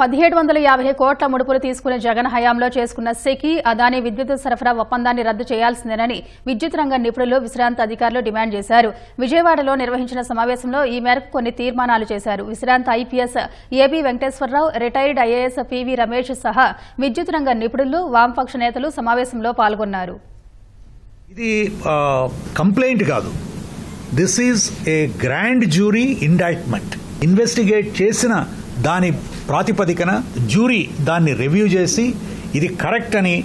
పదిహేడు వందల యాభై కోట్ల ముడుపులు తీసుకునే జగన్ హయాంలో చేసుకున్న సెకి అదాని విద్యుత్ సరఫరా ఒప్పందాన్ని రద్దు చేయాల్సిందేనని విద్యుత్ రంగ నిపుణులు విశ్రాంత అధికారులు డిమాండ్ చేశారు. విజయవాడలో నిర్వహించిన సమావేశంలో ఈ మేరకు కొన్ని తీర్మానాలు చేశారు. విశ్రాంత I P S A B Venkateswararao retired I A S P V Ramesh సహా విద్యుత్ రంగ నిపుణులు వామపక్ష నేతలు సమావేశంలో పాల్గొన్నారు. ఇది కంప్లైంట్ కాదు. This is a grand jury indictment investigate చేసిన దాని ప్రాతిపదికన జ్యూరీ దాన్ని రివ్యూ చేసి ఇది కరెక్ట్ అని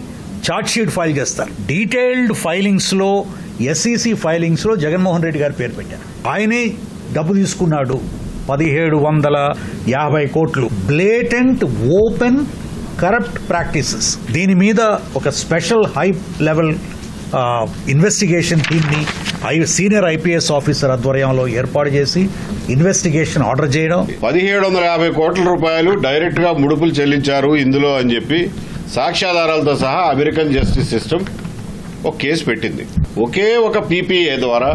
షీట్ ఫైల్ చేస్తారు. డీటెయిల్డ్ ఫైలింగ్స్లో ఎస్ఈసి ఫైలింగ్స్లో జగన్మోహన్ రెడ్డి గారు పేరు పెట్టారు. ఆయనే డబ్బు తీసుకున్నాడు. పదిహేడు వందల యాభై కోట్లు. బ్లేటెంట్ ఓపెన్ కరప్ట్ ప్రాక్టీసెస్ దీని మీద ఒక స్పెషల్ హై లెవెల్ ఇన్వెస్టిగేషన్ టీమ్ని I senior I P S officer ఆధ్వర్యంలో ఏర్పాటు చేసి ఇన్వెస్టిగేషన్ ఆర్డర్ చేయడం. పదిహేడు వందల యాభై కోట్ల రూపాయలు డైరెక్ట్గా ముడుపులు చెల్లించారు ఇందులో అని చెప్పి సాక్ష్యాధారాలతో సహా అమెరికన్ జస్టిస్ సిస్టమ్ ఒక కేసు పెట్టింది. ఒకే ఒక పీపీఏ ద్వారా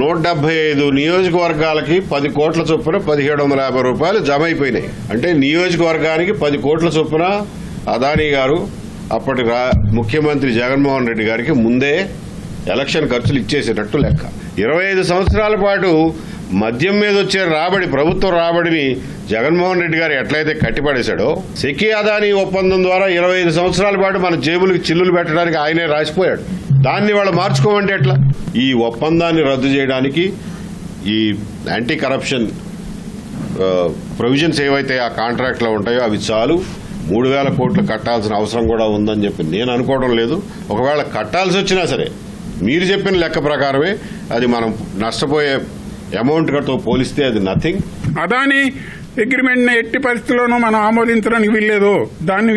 నూట డెబ్బై ఐదు నియోజకవర్గాలకి పది కోట్ల చొప్పున పదిహేడు వందల యాభై రూపాయలు జమ అయిపోయినాయి. అంటే నియోజకవర్గానికి పది కోట్ల చొప్పున అదానీ గారు అప్పటి రా ముఖ్యమంత్రి జగన్మోహన్ రెడ్డి గారికి ముందే ఎలక్షన్ ఖర్చులు ఇచ్చేసేటట్టు లెక్క. ఇరవై ఐదు సంవత్సరాల పాటు మద్యం మీద వచ్చే రాబడి ప్రభుత్వ రాబడిని జగన్మోహన్ రెడ్డి గారు ఎట్లయితే కట్టిపడేశాడో సెకీ అదానీ ఒప్పందం ద్వారా ఇరవై ఐదు సంవత్సరాల పాటు మన జేబులకు చిల్లులు పెట్టడానికి ఆయనే రాసిపోయాడు. దాన్ని వాళ్ళు మార్చుకోమంటే ఎట్లా? ఈ ఒప్పందాన్ని రద్దు చేయడానికి ఈ యాంటీ కరప్షన్ ప్రొవిజన్స్ ఏవైతే ఆ కాంట్రాక్ట్లో ఉంటాయో అవి చాలు. మూడు వేల కోట్లు కట్టాల్సిన అవసరం కూడా ఉందని చెప్పి నేను అనుకోవడం లేదు. ఒకవేళ కట్టాల్సి వచ్చినా సరే మీరు చెప్పిన లెక్క ప్రకారమే అది మనం నష్టపోయే అమౌంట్తో పోలిస్తే అది నథింగ్ అదాని అగ్రిమెంట్ని ఎట్టి పరిస్థితుల్లోనూ మనం ఆమోదించడానికి వీల్లేదు. దాన్ని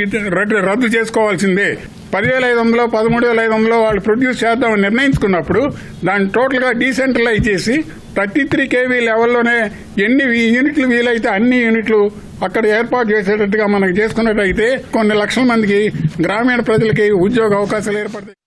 రద్దు చేసుకోవాల్సిందే. పదివేల ఐదు వందలు పదమూడు వేల ఐదు వందలు వాళ్ళు ప్రొడ్యూస్ చేద్దామని నిర్ణయించుకున్నప్పుడు దాన్ని టోటల్గా డీసెంట్రలైజ్ చేసి థర్టీ త్రీ కేవీ లెవెల్లోనే ఎన్ని యూనిట్లు వీలైతే అన్ని యూనిట్లు అక్కడ ఏర్పాటు చేసేటట్టుగా మనకు చేసుకున్నట్టయితే కొన్ని లక్షల మందికి గ్రామీణ ప్రజలకి ఉద్యోగ అవకాశాలు ఏర్పడతాయి.